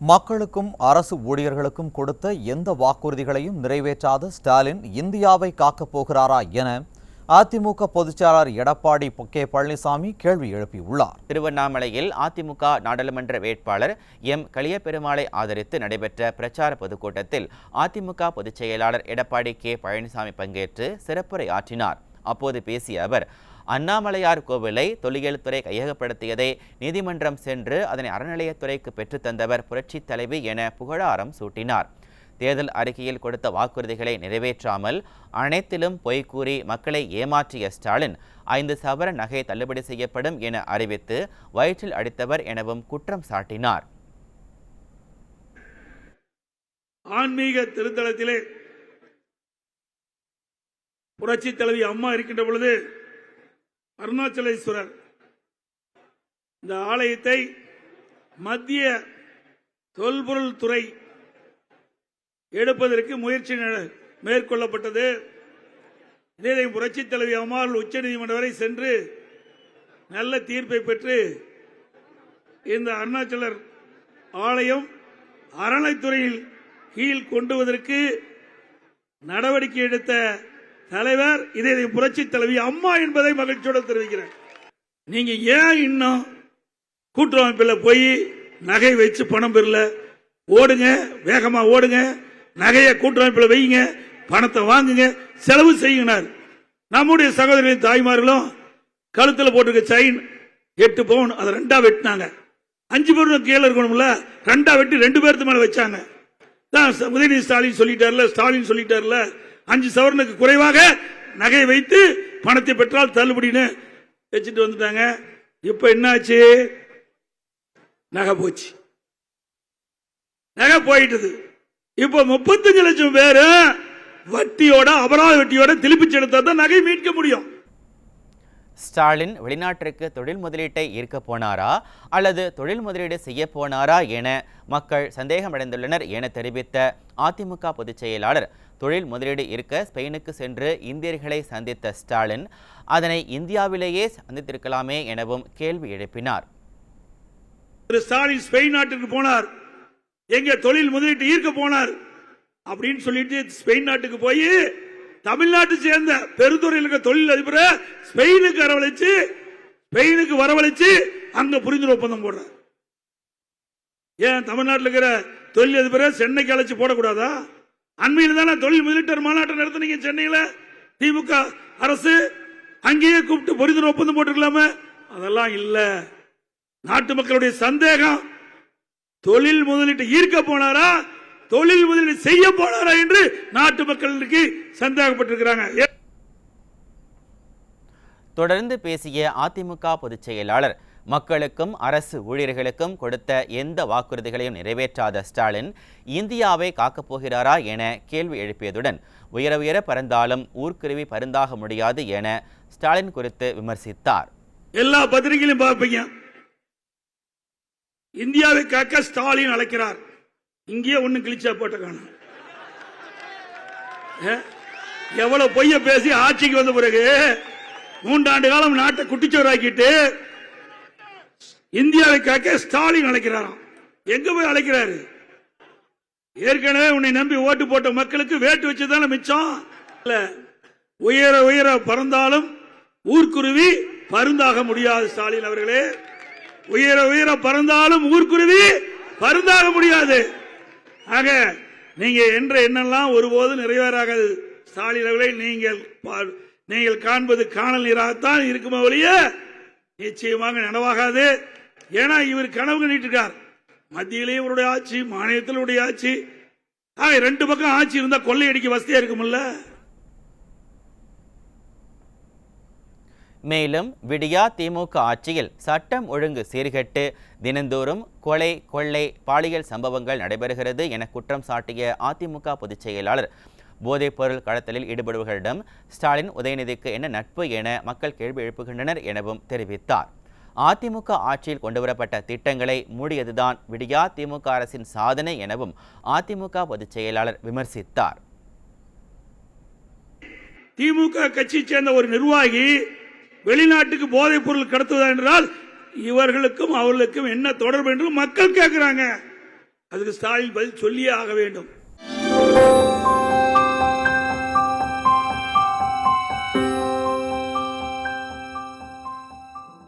மக்களுக்கும் அரசு ஊழியர்களுக்கும் கொடுத்த எந்த வாக்குறுதிகளையும் நிறைவேற்றாத ஸ்டாலின் இந்தியாவை காக்கப் போகிறாரா என அதிமுக பொதுச்செயலாளர் எடப்பாடி கே. பழனிசாமி கேள்வி எழுப்பியுள்ளார். திருவண்ணாமலையில் அதிமுக நாடாளுமன்ற வேட்பாளர் எம். களியபெருமாளை ஆதரித்து நடைபெற்ற பிரச்சார பொதுக்கூட்டத்தில் அதிமுக பொதுச்செயலாளர் எடப்பாடி கே. பழனிசாமி பங்கேற்று சிறப்புரை ஆற்றினார். அப்போது பேசிய அவர் அண்ணாமலையார் கோவிலை தொல்லியல்துறை கையகப்படுத்தியதை நீதிமன்றம் சென்று அதனை அறநிலையத்துறைக்கு பெற்றுத்தந்தவர் புரட்சித் தலைவி என புகழாரம் சூட்டினார். தேர்தல் அறிக்கையில் கொடுத்த வாக்குறுதிகளை நிறைவேற்றாமல் அனைத்திலும் பொய்கூறி மக்களை ஏமாற்றிய ஸ்டாலின் ஐந்து சவர நகை தள்ளுபடி செய்யப்படும் என அறிவித்து வயிற்றில் அடித்தவர் எனவும் குற்றம் சாட்டினார். ஆன்மீக திருத்தலத்திலே புரட்சி தலைவி அம்மா இருக்கின்ற பொழுது அருணாச்சலேஸ்வரர். இந்த ஆலயத்தை மத்திய தொல்பொருள் துறை எடுப்பதற்கு முயற்சி மேற்கொள்ளப்பட்டது. இதே புரட்சி தலைவி அம்மாள் உச்சநீதிமன்றம் வரை சென்று நல்ல தீர்ப்பை பெற்று இந்த அருணாச்சலர் ஆலயம் அறநிலைத்துறையில் கீழ் கொண்டுவதற்கு நடவடிக்கை எடுத்த தலைவர் இதை புரட்சி தலைவி அம்மா என்பதை மகிழ்ச்சியோடு தெரிவிக்கிறேன். நீங்க ஏன் இன்னும் கூட்டுறமைப்பில் போய் நகை வச்சு பணம் பெறல? ஓடுங்க வேகமா ஓடுங்க. நகையை கூட்டுறமைப்பில் வையுங்க பணத்தை வாங்குங்க செலவு செய்யுங்கனார் நம்முடைய சகோதரின் தாய்மார்களும் கழுத்தில் போட்டிருக்க செயின் எட்டு பவுன் அதை ரெண்டா வெட்டினாங்க. அஞ்சு பேரும் கீழே இருக்கணும்ல? ரெண்டா வெட்டி ரெண்டு பேருக்கு மேல வச்சாங்க. தான் உதயநிதி ஸ்டாலின் சொல்லிட்டார்ல ஸ்டாலின் சொல்லிட்டார்ல. அஞ்சு சவரனுக்கு குறைவாக நகை வைத்து பணத்தை பெற்றால் தள்ளுபடின்னு வச்சுட்டு வந்துட்டாங்க. இப்ப என்னாச்சு? நகை போச்சு. நகை போயிட்டது. இப்ப முப்பத்தஞ்சு லட்சம் பேரு வட்டியோட அபராத வட்டியோட திருப்பி செலுத்தா தான் நகை மீட்க முடியும். ஸ்டாலின் வெளிநாட்டிற்கு தொழில் முதலீட்டை ஈர்க்க போனாரா அல்லது தொழில் முதலீடு செய்ய போனாரா என மக்கள் சந்தேகமடைந்துள்ளனர் என தெரிவித்த அதிமுக பொதுச் செயலாளர் தொழில் முதலீடு இருக்க ஸ்பெயினுக்கு சென்று இந்தியர்களை சந்தித்த ஸ்டாலின் அதனை இந்தியாவிலேயே சந்தித்திருக்கலாமே எனவும் கேள்வி எழுப்பினார். திரு ஸ்டாலின் ஸ்பெயின் நாட்டுக்கு போனார் எங்க தொழில் முதலீட்டு ஈர்க்க போனார் அப்படின்னு சொல்லிட்டு ஸ்பெயின் நாட்டுக்கு போய் தமிழ்நாட்டை சேர்ந்த பெருந்துறையில் இருக்க தொழில் அதிபரை ஸ்பெயினுக்கு வரவழைச்சு ஸ்பெயினுக்கு வரவழைச்சு அங்க புரிந்துணர்வு ஒப்பந்தம் போடுறார். ஏன் தமிழ்நாட்டில் இருக்கிற தொழில் அதிபரை சென்னைக்கு அழைச்சு போடக்கூடாதா? அண்மையில் தானே தொழில் முதலீட்டர் மாநாட்டை நடத்தினீங்க சென்னையில்? திமுக அரசு அங்கேயே கூப்பிட்டு புரிந்துணர்வு ஒப்பந்தம் போட்டுக்கலாமே அதெல்லாம் இல்லை. நாட்டு மக்களுடைய சந்தேகம். தொழில் முதலீட்டு ஈர்க்க போனாரா? தொழில் முதலீடு செய்ய போனாரா என்று நாட்டு மக்களுக்கு சந்தேகப்பட்டிருக்கிறாங்க. தொடர்ந்து பேசிய அதிமுக பொதுச் செயலாளர் மக்களுக்கும் அரசு ஊழியர்களுக்கும் கொடுத்த எந்த வாக்குறுதிகளையும் நிறைவேற்றாத ஸ்டாலின் இந்தியாவை காக்கப் போகிறாரா என கேள்வி எழுப்பியதுடன் உயர உயர பறந்தாலும் ஊர்க்குருவி பருந்தாக முடியாது என ஸ்டாலின் குறித்து விமர்சித்தார். எல்லா பத்திரிகையிலும் பார்ப்பீங்க. இந்தியாவை காக்க ஸ்டாலின் அழைக்கிறார். இங்கேயே ஒண்ணு கிழிச்சா போட்ட காணும். எவ்வளவு பொய்ய பேசி ஆட்சிக்கு வந்த பிறகு மூன்றாண்டு காலம் நாட்டை குட்டிச்சோராக்கிட்டு இந்தியாவை காக்க ஸ்டாலின் அழைக்கிறாராம். எங்க போய் அழைக்கிறாரு? ஏற்கனவே உன்னை நம்பி ஓட்டு போட்ட மக்களுக்கு வேட்டு வச்சுதானே மிச்சம். இல்ல உயர உயர பறந்தாலும் ஊர்க்குருவி பருந்தாக முடியாது ஸ்டாலின் அவர்களே. உயர உயர பறந்தாலும் ஊர்க்குருவி பருந்தாக முடியாது. ஆக நீங்க என்ற எண்ணெல்லாம் ஒருபோதும் நிறைவேறாகாது. ஸ்டாலின் அவர்களை நீங்கள் நீங்கள் காண்பது காணல் நீராகத்தான் இருக்குமே ஒழிய நிச்சயமாக நனவாகாது. ஏன்னா இவர் கனவு கண்டிட்டு மத்தியிலேயே இவருடைய ஆட்சி மாநிலத்தில் ஆட்சி. ரெண்டு பக்கம் ஆட்சி இருந்தா கொள்ளையடிக்க வசதியா இருக்கும்ல மேலும் விடியா திமுக ஆட்சியில் சட்டம் ஒழுங்கு சீர்கெட்டு. தினந்தோறும் கொலை கொள்ளை பாலியல் சம்பவங்கள் நடைபெறுகிறது என குற்றம் சாட்டிய அதிமுக பொதுச் செயலாளர். போதைப்பொருள் கடத்தலில் ஈடுபடுபவர்களிடம் ஸ்டாலின் உதயநிதிக்கு என்ன நட்பு என மக்கள் கேள்வி எழுப்புகின்றனர் எனவும் தெரிவித்தார். அதிமுக ஆட்சியில் கொண்டுவரப்பட்ட திட்டங்களை மூடியதுதான் விடியா திமுக அரசின் சாதனை எனவும் அதிமுக பொதுச் செயலாளர் விமர்சித்தார். திமுக கட்சியை சேர்ந்த ஒரு நிர்வாகி வெளிநாட்டுக்கு போதைப் பொருள் கடத்துவதா என்றால் இவர்களுக்கும் அவர்களுக்கும் என்ன தொடர்பு என்று மக்கள் கேட்கிறாங்க. அதுக்கு ஸ்டாலின் பதில் சொல்லியே ஆக வேண்டும்.